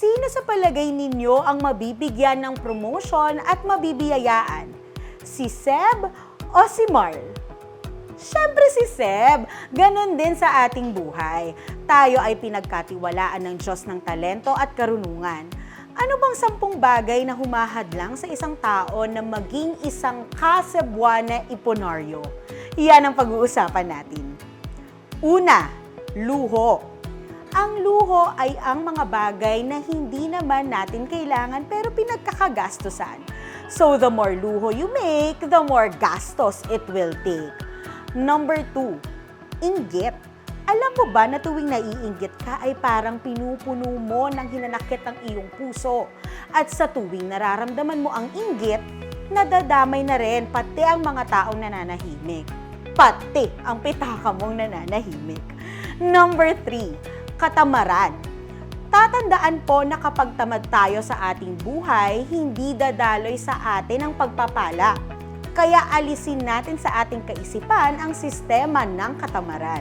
Sino sa palagay ninyo ang mabibigyan ng promotion at mabibiyayaan? Si Seb o si Marl? Siyempre si Seb. Ganon din sa ating buhay. Tayo ay pinagkatiwalaan ng Diyos ng talento at karunungan. Ano bang sampung bagay na humahadlang sa isang tao na maging isang kasebuana iponaryo? Yan ang pag-uusapan natin. Una, luho. Ang luho ay ang mga bagay na hindi naman natin kailangan pero pinagkakagastusan. So the more luho you make, the more gastos it will take. Number two, inggit. Alam mo ba na tuwing naiinggit ka ay parang pinupuno mo ng hinanakit ang iyong puso. At sa tuwing nararamdaman mo ang inggit, nadadamay na rin pati ang mga taong nananahimik. Pati ang pitaka mong nananahimik. Number three, katamaran. Tatandaan po na kapag tamad tayo sa ating buhay, hindi dadaloy sa atin ang pagpapala. Kaya alisin natin sa ating kaisipan ang sistema ng katamaran.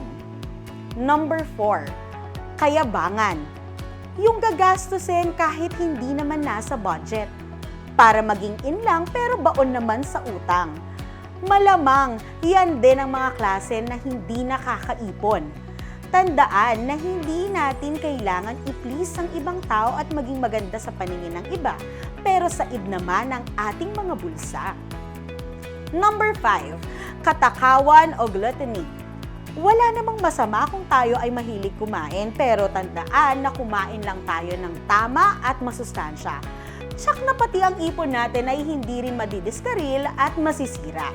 Number 4, kayabangan. Yung gagastusin kahit hindi naman nasa budget. Para maging in lang pero baon naman sa utang. Malamang, yan din ang mga klase na hindi nakakaipon. Tandaan na hindi natin kailangan i-please ang ibang tao at maging maganda sa paningin ng iba, pero said naman ang ating mga bulsa. Number 5, katakawan o gluttony. Wala namang masama kung tayo ay mahilig kumain, pero tandaan na kumain lang tayo ng tama at masustansya. Tsak na pati ang ipon natin ay hindi rin madidiskaril at masisira.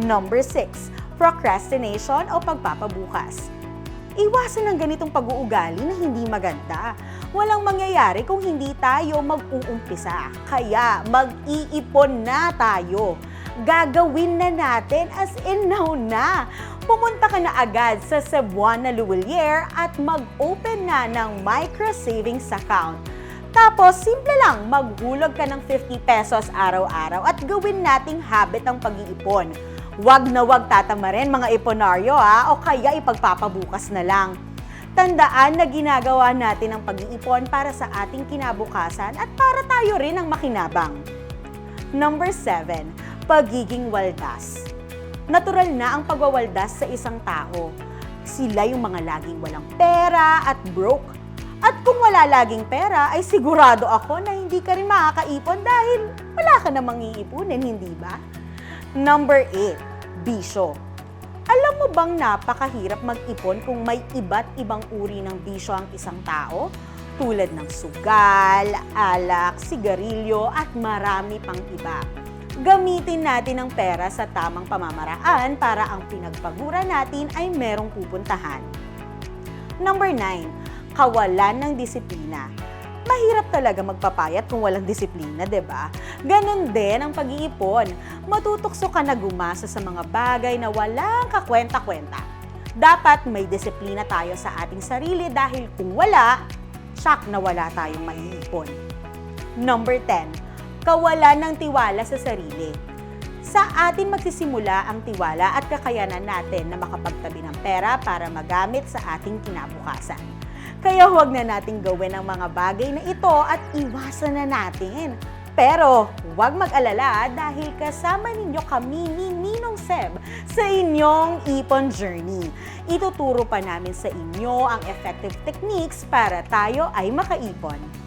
Number 6, procrastination o pagpapabukas. Iwasan ang ganitong pag-uugali na hindi maganda. Walang mangyayari kung hindi tayo mag-uumpisa. Kaya mag-iipon na tayo. Gagawin na natin as in now na. Pumunta ka na agad sa Cebuana Luwilier at mag-open na ng micro savings account. Tapos, simple lang, maghulog ka ng 50 pesos araw-araw at gawin nating habit ang pag-iipon. Huwag na huwag tatamarin mga iponaryo ha, o kaya ipagpapabukas na lang. Tandaan na ginagawa natin ang pag-iipon para sa ating kinabukasan at para tayo rin ang makinabang. Number 7, pagiging waldas. Natural na ang pagwawaldas sa isang tao. Sila yung mga laging walang pera at broke. At kung wala laging pera, ay sigurado ako na hindi ka rin makakaipon dahil wala ka namang iipunin, hindi ba? Number 8, bisyo. Alam mo bang napakahirap mag-ipon kung may iba't ibang uri ng bisyo ang isang tao? Tulad ng sugal, alak, sigarilyo at marami pang iba. Gamitin natin ang pera sa tamang pamamaraan para ang pinagpagura natin ay merong pupuntahan. Number 9, kawalan ng disiplina. Mahirap talaga magpapayat kung walang disiplina, 'di ba? Ganon din ang pag-iipon. Matutokso ka na gumasa sa mga bagay na walang kakwenta-kwenta. Dapat may disiplina tayo sa ating sarili dahil kung wala, tsak na wala tayong maiipon. Number 10, kawalan ng tiwala sa sarili. Sa atin magsisimula ang tiwala at kakayanan natin na makapagtabi ng pera para magamit sa ating kinabukasan. Kaya huwag na nating gawin ang mga bagay na ito at iwasan na natin. Pero huwag mag-alala dahil kasama ninyo kami ni Ninong Seb sa inyong ipon journey. Ituturo pa namin sa inyo ang effective techniques para tayo ay makaipon.